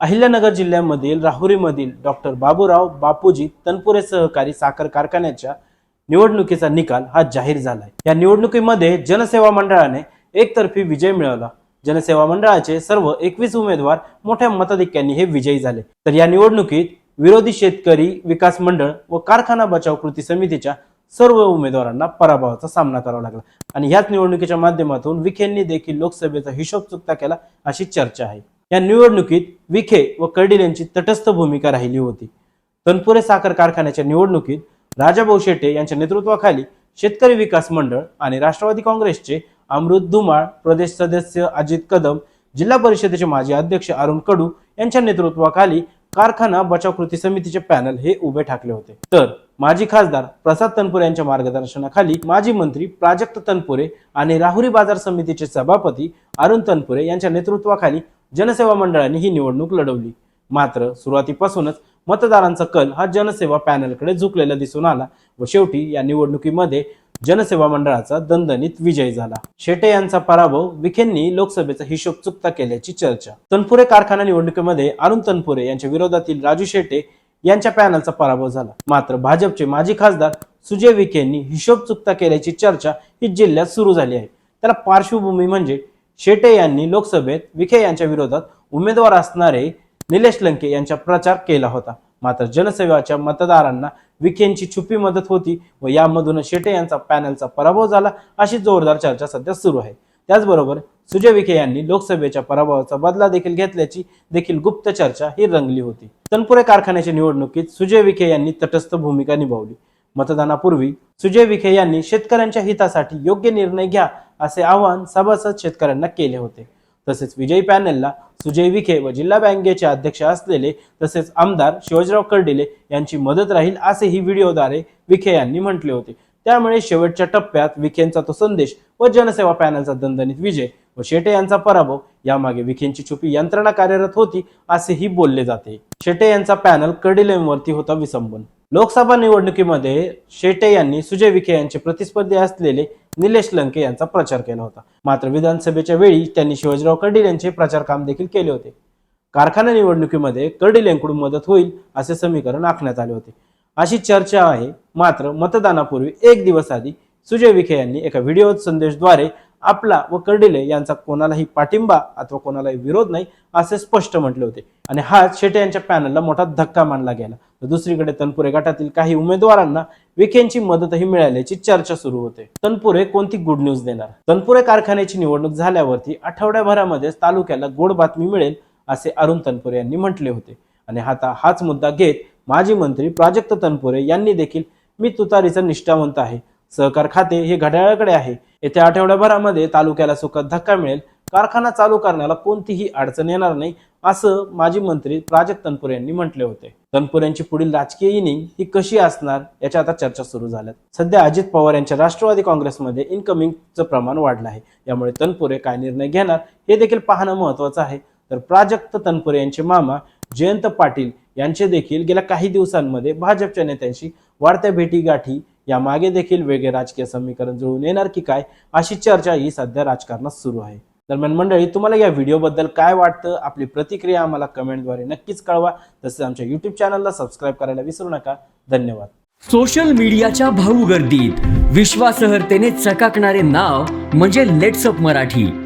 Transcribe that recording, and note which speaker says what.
Speaker 1: अहिल्यानगर जिल्ह्यामधील राहुरीमधील डॉक्टर बाबूराव बापूजी तनपुरे सहकारी साखर कारखान्याच्या निवडणुकीचा निकाल हा जाहीर झालाय. या निवडणुकीमध्ये जनसेवा मंडळाने एकतर्फी विजय मिळवला. जनसेवा मंडळाचे सर्व एकवीस उमेदवार मोठ्या मताधिक्यांनी हे विजयी झाले. तर या निवडणुकीत विरोधी शेतकरी विकास मंडळ व कारखाना बचाव कृती समितीच्या सर्व उमेदवारांना पराभवाचा सामना करावा लागला. आणि ह्याच निवडणुकीच्या माध्यमातून विखेंनी देखील लोकसभेचा हिशोब चुकता केला अशी चर्चा आहे. या निवडणुकीत विखे व कर्डिल यांची तटस्थ भूमिका राहिली होती. तनपुरे साखर कारखान्याच्या निवडणुकीत राजाभाऊ शेटे यांच्या नेतृत्वाखाली शेतकरी विकास मंडळ आणि राष्ट्रवादी काँग्रेसचे अमृत धुमाळ प्रदेश सदस्य अजित कदम जिल्हा परिषदेचे माजी अध्यक्ष अरुण कडू यांच्या नेतृत्वाखाली कारखाना बचाव कृती समितीचे पॅनल हे उभे ठाकले होते. तर माजी खासदार प्रसाद तनपुरे यांच्या मार्गदर्शनाखाली माजी मंत्री प्राजक्त तनपुरे आणि राहुरी बाजार समितीचे सभापती अरुण तनपुरे यांच्या नेतृत्वाखाली जनसेवा मंडळाने ही निवडणूक लढवली. मात्र सुरुवातीपासूनच मतदारांचा कल हा जनसेवा पॅनलकडे झुकलेला दिसून आला व शेवटी या निवडणुकीमध्ये जनसेवा मंडळाचा दणदणीत विजय झाला. शेटे यांचा पराभव विखेंनी लोकसभेचा हिशोब चुकता केल्याची चर्चा. तनपुरे कारखाना निवडणुकीमध्ये अरुण तनपुरे यांच्या विरोधातील राजू शेटे यांच्या पॅनलचा पराभव झाला. मात्र भाजपचे माजी खासदार सुजय विखेंनी हिशोब चुकता केल्याची चर्चा ही जिल्ह्यात सुरू झाली आहे. त्याला पार्श्वभूमी म्हणजे शेटे यांनी लोकसभेत विखे यांच्या विरोधात उमेदवार असणारे निलेश लंके यांचा प्रचार केला होता. मात्र जनसेवाच्या मतदारांना विखेंची छुपी मदत होती व यामधून शेटे यांचा पॅनलचा पराभव झाला अशी जोरदार चर्चा सध्या सुरू आहे. त्याचबरोबर सुजय विखे यांनी लोकसभेच्या पराभवाचा बदला देखील घेतल्याची देखील गुप्त चर्चा ही रंगली होती. तनपुरे कारखान्याच्या निवडणुकीत सुजय विखे यांनी तटस्थ भूमिका निभावली. मतदानापूर्वी सुजय विखे यांनी शेतकऱ्यांच्या हितासाठी योग्य निर्णय घ्या असे आवाहन सभासद शेतकऱ्यांना केले होते. तसेच विजयी पॅनलला सुजय विखे व जिल्हा बँकेचे अध्यक्ष असलेले तसेच आमदार शिवाजीराव कर्डिले यांची मदत राहील असेही व्हिडिओद्वारे विखे यांनी म्हटले होते. त्यामुळे शेवटच्या टप्प्यात विखेंचा तो संदेश व जनसेवा पॅनलचा दणदणीत विजय व शेटे यांचा पराभव यामागे विखेंची छुपी यंत्रणा कार्यरत होती असेही बोलले जाते. शेटे यांचा पॅनल कर्डिलेंवरती होता विसंबून. लोकसभा निवडणुकीमध्ये शेटे यांनी सुजय विखे यांचे प्रतिस्पर्धी असलेले निलेश लंके यांचा प्रचार केला होता. मात्र विधानसभेच्या वेळी त्यांनी शिवाजीराव कर्डिल यांचे प्रचार काम देखील केले होते. कारखाना निवडणुकीमध्ये कर्डिल यांकडून मदत होईल असे समीकरण आखण्यात आले होते. अशी चर्चा आहे. मात्र मतदानापूर्वी एक दिवस आधी सुजय विखे यांनी एका व्हिडिओ संदेशद्वारे आपला व कर्डिले यांचा कोणालाही पाठिंबा अथवा कोणालाही विरोध नाही असे स्पष्ट म्हटले होते. आणि हा शेटे यांच्या पॅनलला मोठा धक्का मानला गेला. तर दुसरीकडे तनपुरे गटातील काही उमेदवारांना विखेंची मदतही मिळाल्याची चर्चा सुरू होते. तनपुरे कोणती गुड न्यूज देणार? तनपुरे कारखान्याची निवडणूक झाल्यावरती आठवड्याभरामध्येच तालुक्याला गोड बातमी मिळेल असे अरुण तनपुरे यांनी म्हटले होते. आणि आता हाच मुद्दा घेत माजी मंत्री प्राजक्त तनपुरे यांनी देखील मी तुतारीचा निष्ठावंत आहे. सहकार खाते हे घड्याळाकडे आहे. येत्या आठवड्याभरामध्ये तालुक्याला सुखात धक्का मिळेल. कारखाना चालू करण्याला कोणतीही अडचण येणार नाही असं माजी मंत्री प्राजक्त तनपुरे यांनी म्हटले होते. तनपुरे यांची पुढील राजकीय इनिंग ही कशी असणार याच्या आता चर्चा सुरू झाल्यात. सध्या अजित पवार यांच्या राष्ट्रवादी काँग्रेसमध्ये इनकमिंगचं प्रमाण वाढलं आहे. यामुळे तनपुरे काय निर्णय घेणार हे देखील पाहणं महत्वाचं आहे. तर प्राजक्त तनपुरे यांचे मामा जयंत पाटील यांचे देखील गेल्या काही दिवसांमध्ये भाजपच्या नेत्यांशी वाढत्या भेटीगाठी या मागे देखील वेगळे राजकीय समीकरण जुळून येणार की काय अशी चर्चा ही सध्या राजकारणात सुरू आहे. दरम्यान मंडळी तुम्हाला या व्हिडिओबद्दल काय वाटतं? आपली प्रतिक्रिया आम्हाला कमेंटद्वारे नक्कीच कळवा. तसेच आमच्या युट्यूब चॅनलला सबस्क्राईब करायला विसरू नका. धन्यवाद.
Speaker 2: सोशल मीडियाच्या भाऊ गर्दीत. विश्वासार्हतेने चकाकणारे नाव म्हणजे लेट्सअप मराठी.